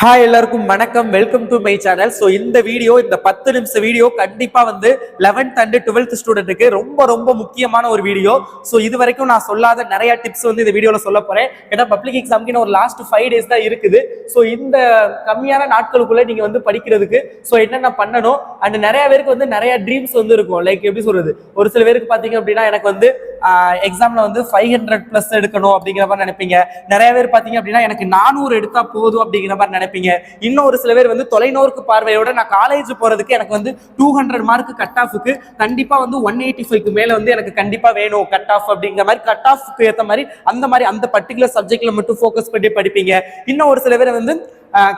Hi எல்லாருக்கும் வணக்கம். Welcome to my channel so இந்த வீடியோ இந்த பத்து நிமிஷம் வீடியோ கண்டிப்பா வந்து லெவன்த் அண்ட் டுவெல்த் ஸ்டூடெண்ட்டுக்கு ரொம்ப ரொம்ப முக்கியமான ஒரு வீடியோ ஸோ இது வரைக்கும் நான் சொல்லாத நிறைய டிப்ஸ் வந்து இந்த வீடியோவில் சொல்ல போறேன். ஏன்னா பப்ளிக் எக்ஸாம்க்கு ஒரு லாஸ்ட் ஃபைவ் டேஸ் தான் இருக்குது. ஸோ இந்த கம்மியான நாட்களுக்குள்ள நீங்க வந்து படிக்கிறதுக்கு ஸோ என்னென்ன பண்ணணும்? அண்ட் நிறைய பேருக்கு வந்து நிறைய ட்ரீம்ஸ் வந்து இருக்கும். லைக் எப்படி சொல்றது? ஒரு சில பேருக்கு பார்த்தீங்க அப்படின்னா எனக்கு வந்து எக்ஸாம்ல வந்து ஃபைவ் ஹண்ட்ரட் பிளஸ் எடுக்கணும் அப்படிங்கிற மாதிரி நினைப்பீங்க. நிறைய பேர் பாத்தீங்க அப்படின்னா எனக்கு நானூறு எடுத்தா போதும் அப்படிங்கிற மாதிரி நினைப்பீங்க. இன்னும் ஒரு சில பேர் வந்து தொலைநோக்கு பார்வையோட நான் காலேஜ் போறதுக்கு எனக்கு வந்து டூ ஹண்ட்ரட் மார்க் கட் ஆஃபுக்கு கண்டிப்பா வந்து ஒன் எயிட்டி ஃபைவ்க்கு மேல வந்து எனக்கு கண்டிப்பா வேணும் கட் ஆஃப் அப்படிங்கிற மாதிரி கட் ஆஃப்க்கு ஏற்ற மாதிரி அந்த மாதிரி அந்த பர்டிகுலர் சப்ஜெக்ட்ல மட்டும் ஃபோக்கஸ் பண்ணி படிப்பீங்க. இன்னும் ஒரு சில பேர் வந்து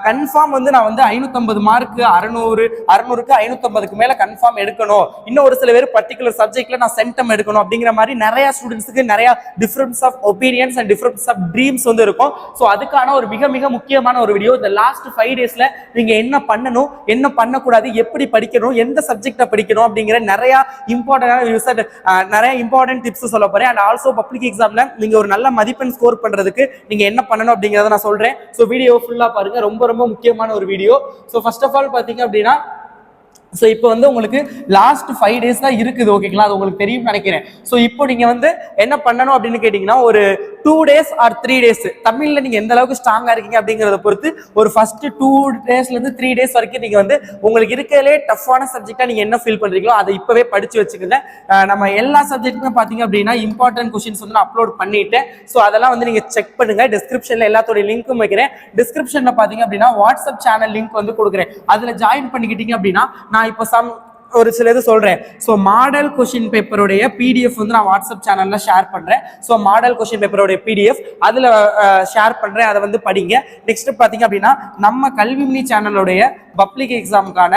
கன்ஃபார்ம் வந்து நான் வந்து ஐநூத்தம்பது மார்க்கு அறநூறு அறநூறுக்கு ஐநூத்தம்பதுக்கு மேல கன்ஃபார்ம் எடுக்கணும். இன்னும் ஒரு சில பேர் பர்டிகுலர் சப்ஜெக்ட்ல நான் சென்டம் எடுக்கணும் அப்படிங்கிற மாதிரி நிறைய ஸ்டூடெண்ட்ஸுக்கு நிறைய difference of opinions and difference of dreams வந்து இருக்கும். ஸோ அதுக்கான ஒரு மிக மிக முக்கியமான ஒரு வீடியோ இந்த லாஸ்ட் ஃபைவ் டேஸ்ல நீங்க என்ன பண்ணணும் என்ன பண்ணக்கூடாது எப்படி படிக்கணும் எந்த சப்ஜெக்டை படிக்கணும் அப்படிங்கிற நிறைய இம்பார்ட்டன்டான நிறைய இம்பார்ட்டன்ட் டிப்ஸ் சொல்ல போறேன். அண்ட் ஆல்சோ பப்ளிக் எக்ஸாம்ல நீங்க ஒரு நல்ல மதிப்பெண் ஸ்கோர் பண்றதுக்கு நீங்க என்ன பண்ணணும் அப்படிங்கிறத நான் சொல்றேன். ஸோ வீடியோ ஃபுல்லா ரொம்ப ரொம்ப முக்கியமான ஒரு video so first of all பார்த்தீங்க அப்படின்னா ஸோ இப்போ வந்து உங்களுக்கு லாஸ்ட் ஃபைவ் டேஸ் தான் இருக்குது ஓகேங்களா அது உங்களுக்கு தெரியும் நினைக்கிறேன். ஸோ இப்போ நீங்கள் வந்து என்ன பண்ணணும் அப்படின்னு கேட்டிங்கன்னா ஒரு two days or three days தமிழ்ல நீங்க எந்த அளவுக்கு ஸ்ட்ராங்கா இருக்கீங்க அப்படிங்கிறத பொறுத்து ஒரு ஃபர்ஸ்ட் டூ டேஸ்ல இருந்து த்ரீ டேஸ் வரைக்கும் நீங்க வந்து உங்களுக்கு இருக்கிறதுலே டஃப்பான சப்ஜெக்டா நீங்க என்ன ஃபீல் பண்றீங்களோ அதை இப்பவே படிச்சு வச்சுக்கோங்க. நம்ம எல்லா சப்ஜெக்ட்டுமே பாத்தீங்க அப்படின்னா இம்பார்ட்டன்ட் கொஸ்டின்ஸ் வந்து நான் அப்லோட் பண்ணிட்டேன். ஸோ அதெல்லாம் வந்து நீங்க செக் பண்ணுங்க. டிஸ்கிரிப்ஷன்ல எல்லாத்தோட லிங்க்கும் வைக்கிறேன். டிஸ்கிரிப்ஷன்ல பாத்தீங்க அப்படின்னா வாட்ஸ்அப் சேனல் லிங்க் வந்து கொடுக்குறேன். அதுல ஜாயின் பண்ணிக்கிட்டீங்க அப்படின்னா நான் இப்போ சம் ஒரு சில இது சொல்றேன். ஸோ மாடல் கொஷின் பேப்பருடைய பிடிஎஃப் வந்து நான் வாட்ஸ்அப் சேனல்ல ஷேர் பண்றேன். ஸோ மாடல் கொஷின் பேப்பருடைய பிடிஎஃப் அதுல ஷேர் பண்றேன். அதை வந்து படிங்க. நெக்ஸ்ட் பாத்தீங்க அப்படின்னா நம்ம கல்விமணி சேனலுடைய பப்ளிக் எக்ஸாமுக்கான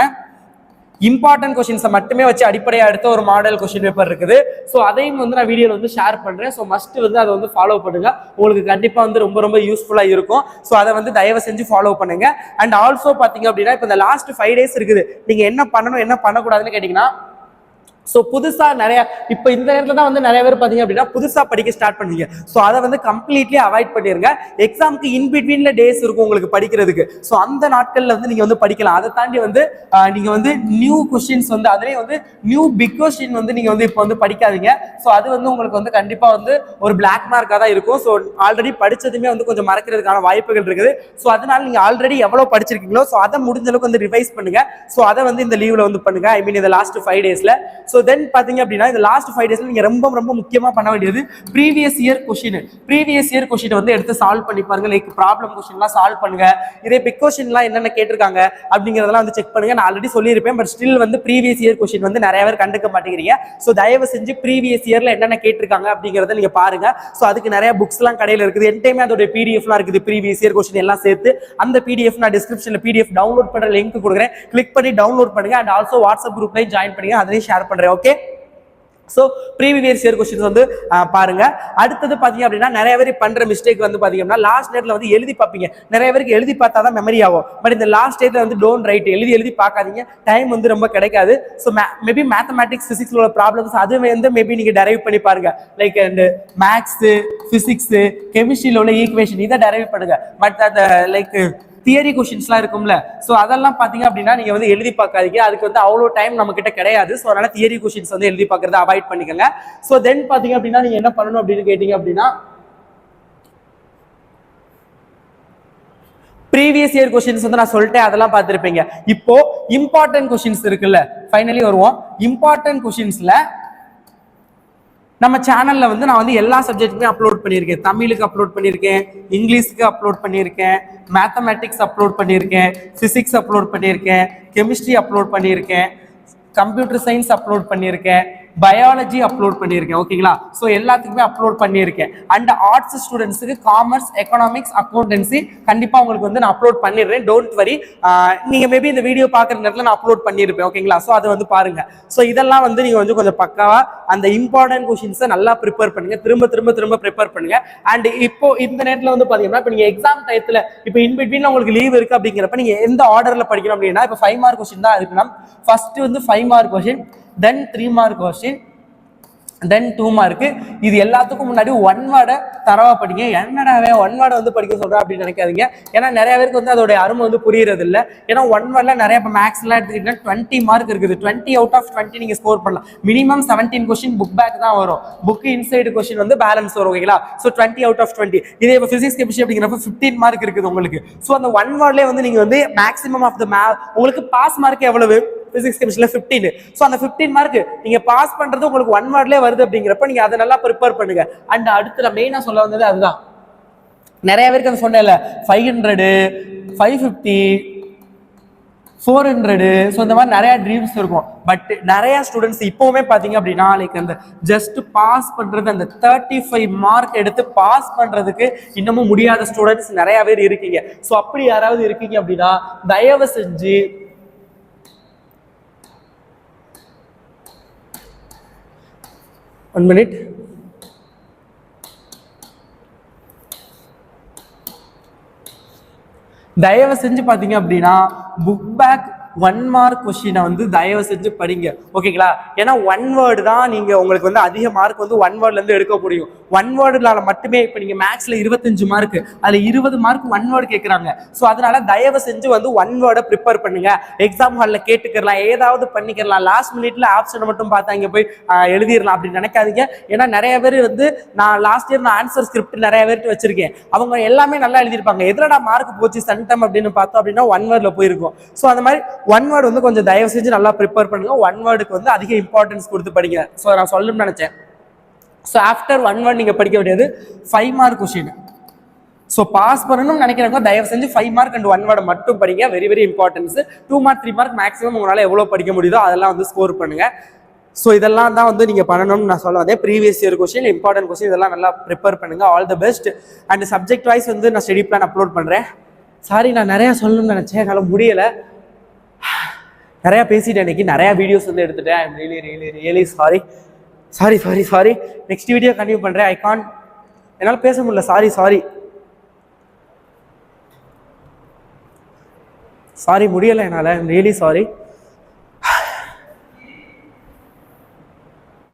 இம்பார்ட்டன்ட் கொஷின்ஸை மட்டுமே வச்சு அடிப்படையாக எடுத்த ஒரு மாடல் கொஷின் பேப்பர் இருக்குது. ஸோ அதையும் வந்து நான் வீடியோவில் வந்து ஷேர் பண்ணுறேன் ஸோ மஸ்ட் வந்து அதை வந்து ஃபாலோ பண்ணுங்க. உங்களுக்கு கண்டிப்பாக வந்து ரொம்ப ரொம்ப யூஸ்ஃபுல்லாக இருக்கும். ஸோ அதை வந்து தயவு செஞ்சு ஃபாலோ பண்ணுங்க. அண்ட் ஆல்சோ பார்த்தீங்க அப்படின்னா இப்போ இந்த லாஸ்ட் ஃபைவ் டேஸ் இருக்குது. நீங்கள் என்ன பண்ணணும் என்ன பண்ணக்கூடாதுன்னு கேட்டிங்கன்னா ஸோ புதுசா நிறைய இப்போ இந்த நேரத்துல தான் வந்து நிறைய பேர் பார்த்தீங்க அப்படின்னா புதுசா படிக்க ஸ்டார்ட் பண்ணுவீங்க. ஸோ அதை வந்து கம்ப்ளீட்லி அவாய்ட் பண்ணிருங்க. எக்ஸாமுக்கு இன் பிட்வீன்ல டேஸ் இருக்கும் உங்களுக்கு படிக்கிறதுக்கு. ஸோ அந்த நாட்கள்ல வந்து நீங்க வந்து படிக்கலாம். அதை தாண்டி வந்து நீங்கள் நீங்க வந்து நியூ கொஸ்டின்ஸ் வந்து அதுலேயே வந்து நியூ பிக் கொஸ்டின் வந்து நீங்க வந்து இப்போ வந்து படிக்காதீங்க. ஸோ அது வந்து உங்களுக்கு வந்து கண்டிப்பா வந்து ஒரு பிளாக் மார்க்காக தான் இருக்கும். ஸோ ஆல்ரெடி படிச்சதுமே வந்து கொஞ்சம் மறக்கிறதுக்கான வாய்ப்புகள் இருக்குது. ஸோ அதனால நீங்க ஆல்ரெடி எவ்வளவு படிச்சிருக்கீங்களோ ஸோ அதை முடிஞ்ச அளவுக்கு வந்து ரிவைஸ் பண்ணுங்க. ஸோ அதை வந்து இந்த லீவ்ல வந்து பண்ணுங்க. ஐ மீன் இந்த லாஸ்ட் ஃபைவ் டேஸ்ல ஸோ தென் பார்த்தீங்க அப்படின்னா இந்த லாஸ்ட் ஃபைவ் டேஸில் நீங்கள் ரொம்ப ரொம்ப முக்கியமா பண்ண வேண்டியது previous year question previous year question வந்து எடுத்து சால்வ் பண்ணி பாருங்க. லைக் ப்ராப்ளம் கொஷின்லாம் சால்வ் பண்ணுங்க. இதே பிக் கொஷின்லாம் என்னென்ன கேட்டிருக்காங்க அப்படிங்கிறதெல்லாம் வந்து செக் பண்ணுங்க. நான் ஆல்ரெடி சொல்லியிருப்பேன் பட் ஸ்டில் வந்து ப்ரீவியஸ் இயர் கொஷின் வந்து நிறைய பேர் கண்டுக்க மாட்டேங்கிறீங்க. ஸோ தயவு செஞ்சு ப்ரீவியஸ் இயர்ல என்னென்ன கேட்டிருக்காங்க அப்படிங்கிறத நீங்க பாருங்க. ஸோ அதுக்கு நிறைய புக்ஸ்லாம் கடையில் இருக்குது. என் டைமே அதோட பிடிஎஃப்லாம் இருக்குது. ப்ரீவியஸ் இயர் கொஷின் எல்லாம் சேர்த்து அந்த பிடிஎஃப் நான் டிஸ்கிரிப்ஷனில் பிடிஎஃப் டவுன்லோட் பண்ணுற லிங்க் கொடுக்குறேன். கிளிக் பண்ணி டவுன்லோட் பண்ணுங்க. அண்ட் ஆல்சோ வாட்ஸ்அப் குரூப்லையும் ஜாயின் பண்ணுங்க. அதையும் ஷேர் பண்ணுறேன் okay so previous year questions வந்து பாருங்க. அடுத்தது பார்த்தீங்க அப்படின்னா நிறைய பேர் பண்ணுற மிஸ்டேக் வந்து பார்த்தீங்கன்னா லாஸ்ட் டேட்டில் வந்து எழுதி பார்ப்பீங்க. நிறைய பேருக்கு எழுதி பார்த்தா தான் மெமரி ஆகும். பட் இந்த லாஸ்ட் டேட்டில் வந்து டோன்ட் ரைட் எழுதி எழுதி பார்க்காதீங்க. டைம் வந்து ரொம்ப கிடைக்காது. ஸோ மேபி மேத்தமேட்டிக்ஸ் ஃபிசிக்ஸில் உள்ள ப்ராப்ளம்ஸ் அது வந்து மேபி நீங்கள் டெரைவ் பண்ணி பாருங்க. லைக் அந்த மேக்ஸு ஃபிசிக்ஸு கெமிஸ்ட்ரியில் உள்ள ஈக்குவேஷன் இதை டெரைவ் பண்ணுங்க. பட் அந்த லைக் தியரி கொஷின்ஸ்லாம் இருக்கும்ல. ஸோ அதெல்லாம் பார்த்தீங்க அப்படின்னா நீங்கள் வந்து எழுதி பார்க்காதீங்க. அதுக்கு வந்து அவ்வளோ டைம் நம்ம கிட்ட கிடையாது. ஸோ அதனால் தியரி கொஷின்ஸ் வந்து எழுதி பார்க்கறத அவாய்ட் பண்ணிக்கோங்க. ஸோ தென் பார்த்தீங்க அப்படின்னா நீங்கள் என்ன பண்ணணும் அப்படின்னு கேட்டிங்க அப்படின்னா ப்ரீவியஸ் இயர் கொஷின்ஸ் வந்து நான் சொல்லிட்டேன். அதெல்லாம் பார்த்துருப்பீங்க. இப்போ இம்பார்ட்டன்ட் கொஷின்ஸ் இருக்குல்ல. ஃபைனலி வருவோம். இம்பார்ட்டன்ட் கொஷின்ஸில் நம்ம சேனல்ல வந்து நான் வந்து எல்லா சப்ஜெக்ட்டுமே அப்லோட் பண்ணியிருக்கேன். தமிழுக்கு அப்லோட் பண்ணியிருக்கேன் இங்கிலீஷுக்கு அப்லோட் பண்ணியிருக்கேன் மேத்தமேட்டிக்ஸ் அப்லோட் பண்ணியிருக்கேன் ஃபிசிக்ஸ் அப்லோட் பண்ணியிருக்கேன் கெமிஸ்ட்ரி அப்லோட் பண்ணியிருக்கேன் கம்ப்யூட்டர் சயின்ஸ் அப்லோட் பண்ணியிருக்கேன். பயாலஜி அப்லோட் பண்ணியிருக்கேன் ஓகேங்களா ஸோ எல்லாத்துக்குமே அப்லோட் பண்ணியிருக்கேன். அண்ட் ஆர்ட்ஸ் ஸ்டூடெண்ட்ஸுக்கு காமர்ஸ் எக்கனாமிக்ஸ் அக்கௌண்டன்சி கண்டிப்பாக உங்களுக்கு வந்து நான் அப்லோட் பண்ணிடுறேன். டோன்ட் வரி நீங்கள் மேபி இந்த வீடியோ பார்க்குற நேரத்தில் நான் அப்லோட் பண்ணியிருப்பேன் ஓகேங்களா ஸோ அதை வந்து பாருங்கள் ஸோ இதெல்லாம் வந்து நீங்கள் வந்து கொஞ்சம் பக்காவாக அந்த இம்பார்ட்டன்ட் கொஷின்ஸை நல்லா ப்ரிப்பேர் பண்ணுங்க. திரும்ப திரும்ப திரும்ப ப்ரிப்பேர் பண்ணுங்கள் அண்ட் இப்போ இந்த நேரத்தில் வந்து பார்த்தீங்கன்னா இப்போ நீங்கள் எக்ஸாம் டயத்தில் இப்போ இன்பிட்வீன் உங்களுக்கு லீவ் இருக்கு அப்படிங்கிறப்ப நீங்கள் எந்த ஆர்டரில் படிக்கணும் அப்படின்னா இப்போ ஃபைவ் மார்க் கொஸ்டின் தான் இருக்குன்னா ஃபஸ்ட்டு வந்து five mark question then three mark question then two mark இது எல்லாத்துக்கும் முன்னாடி ஒன் வேர்டை தரவா படிங்க. என்னடாவே ஒன் வேர்டை வந்து படிக்க சொல்கிறா அப்படின்னு நினைக்காதீங்க. ஏன்னா நிறைய பேருக்கு வந்து அதோடைய அருமை வந்து புரியறது இல்லை ஏன்னா ஒன் வேர்டில் நிறைய இப்போ மேக்ஸ்லாம் எடுத்துக்கிட்டீங்கன்னா டுவெண்ட்டி மார்க் இருக்குது. டுவெண்ட்டி அவுட் ஆஃப் டுவெண்ட்டி நீங்கள் ஸ்கோர் பண்ணலாம். Minimum seventeen question book back தான் வரும். புக் இன்சைடு கொஸ்டின் வந்து பேலன்ஸ் வரும் ஓகேங்களா so twenty out of twenty இதே இப்போ ஃபிசிக்ஸ் கெமிஸ்ட்ரி அப்படிங்கிறப்ப ஃபிஃப்டீன் மார்க் இருக்குது உங்களுக்கு. ஸோ அந்த ஒன் வேர்ட்லேயே வந்து நீங்கள் வந்து மேக்ஸிமம் ஆஃப் த மே உங்களுக்கு பாஸ் மார்க் எவ்வளவு? பிசிக்ஸ் கெமிஸ்ட்ரியில் ஃபிஃப்டீன் ஸோ அந்த ஃபிஃப்டீன் மார்க் நீங்கள் பாஸ் பண்ணுறது உங்களுக்கு ஒன் மார்க்லே வருது அப்படிங்கிறப்ப நீங்கள் அதை நல்லா ப்ரிப்பேர் பண்ணுங்க. அண்ட் அடுத்து நான் மெயினாக சொல்ல வந்தது அதுதான். நிறைய பேருக்கு அது சொன்னேன்ல five hundred five fifty four hundred so இந்த மாதிரி நிறையா ட்ரீம்ஸ் இருக்கும். பட் நிறையா ஸ்டூடெண்ட்ஸ் இப்போவுமே பார்த்தீங்க அப்படின்னா லைக் அந்த ஜஸ்ட் பாஸ் பண்ணுறது அந்த தேர்ட்டி ஃபைவ் மார்க் எடுத்து பாஸ் பண்ணுறதுக்கு இன்னமும் முடியாத ஸ்டூடெண்ட்ஸ் நிறையா பேர் இருக்கீங்க. ஸோ அப்படி யாராவது இருக்கீங்க அப்படின்னா தயவு செஞ்சு ஒன் மினிட் தயவு செஞ்சு பார்த்தீங்க அப்படின்னா புக் பேக் ஒன் மார்க் கொஸ்டினை வந்து தயவு செஞ்சு படிங்க ஓகேங்களா ஏன்னா ஒன் வேர்டு தான் நீங்க உங்களுக்கு வந்து அதிக மார்க் வந்து ஒன் வேர்ட்லேருந்து எடுக்க முடியும். ஒன் வேர்டுனால மட்டுமே இப்போ நீங்க மேக்ஸ்ல இருபத்தஞ்சு மார்க் அதுல இருபது மார்க் ஒன் வேர்டு கேட்குறாங்க ஸோ அதனால தயவு செஞ்சு வந்து ஒன் வேர்டை ப்ரிப்பேர் பண்ணுங்க. எக்ஸாம் ஹாலில் கேட்டுக்கலாம் ஏதாவது பண்ணிக்கலாம். லாஸ்ட் மினிட்ல ஆப்ஷனை மட்டும் பார்த்தா இங்கே போய் எழுதிடலாம் அப்படின்னு நினைக்காதீங்க. ஏன்னா நிறைய பேர் வந்து நான் லாஸ்ட் இயர் நான் ஆன்சர் ஸ்கிரிப்ட் நிறைய பேர்ட்டு வச்சிருக்கேன். அவங்க எல்லாமே நல்லா எழுதியிருப்பாங்க. எதுலடா மார்க் போச்சு சன்டம் அப்படின்னு பார்த்தோம் அப்படின்னா ஒன் வேர்டில் போயிருக்கும். ஸோ அந்த மாதிரி ஒன் வேர்டு வந்து கொஞ்சம் தயவு செஞ்சு நல்லா ப்ரிப்பேர் பண்ணுங்க. ஒன் வேர்டுக்கு வந்து அதிக இம்பார்ட்டன்ஸ் கொடுத்து படிங்க. ஸோ நான் சொல்லணும்னு நினச்சேன். ஸோ ஆஃப்டர் ஒன் வேர்டு நீங்கள் படிக்க வேண்டியது five mark question so pass பண்ணணும்னு நினைக்கிறவங்க தயவு செஞ்சு ஃபைவ் மார்க் அண்ட் ஒன் வேர்டை மட்டும் படிங்க. Very very importance two mark three mark maximum உங்களால் எவ்வளோ படிக்க முடியுதோ அதெல்லாம் வந்து ஸ்கோர் பண்ணுங்கள் ஸோ இதெல்லாம் தான் வந்து நீங்கள் பண்ணணும்னு நான் சொல்ல வந்தேன். Previous year question important question இதெல்லாம் நல்லா ப்ரிப்பேர் பண்ணுங்க. All the best and subject wise வந்து நான் ஸ்டடி பிளான் அப்லோட் பண்ணுறேன் சாரி நான் நிறையா சொல்லணும்னு நினச்சேன். என்னால் முடியலை. நிறையா பேசிட்டேன் இன்னைக்கு. நிறையா வீடியோஸ் வந்து எடுத்துட்டேன். Really really really sorry sorry sorry sorry next video continue பண்ணுறேன் ஐ கான் என்னால் பேச முடியல. சாரி சாரி சாரி முடியலை என்னால். Really sorry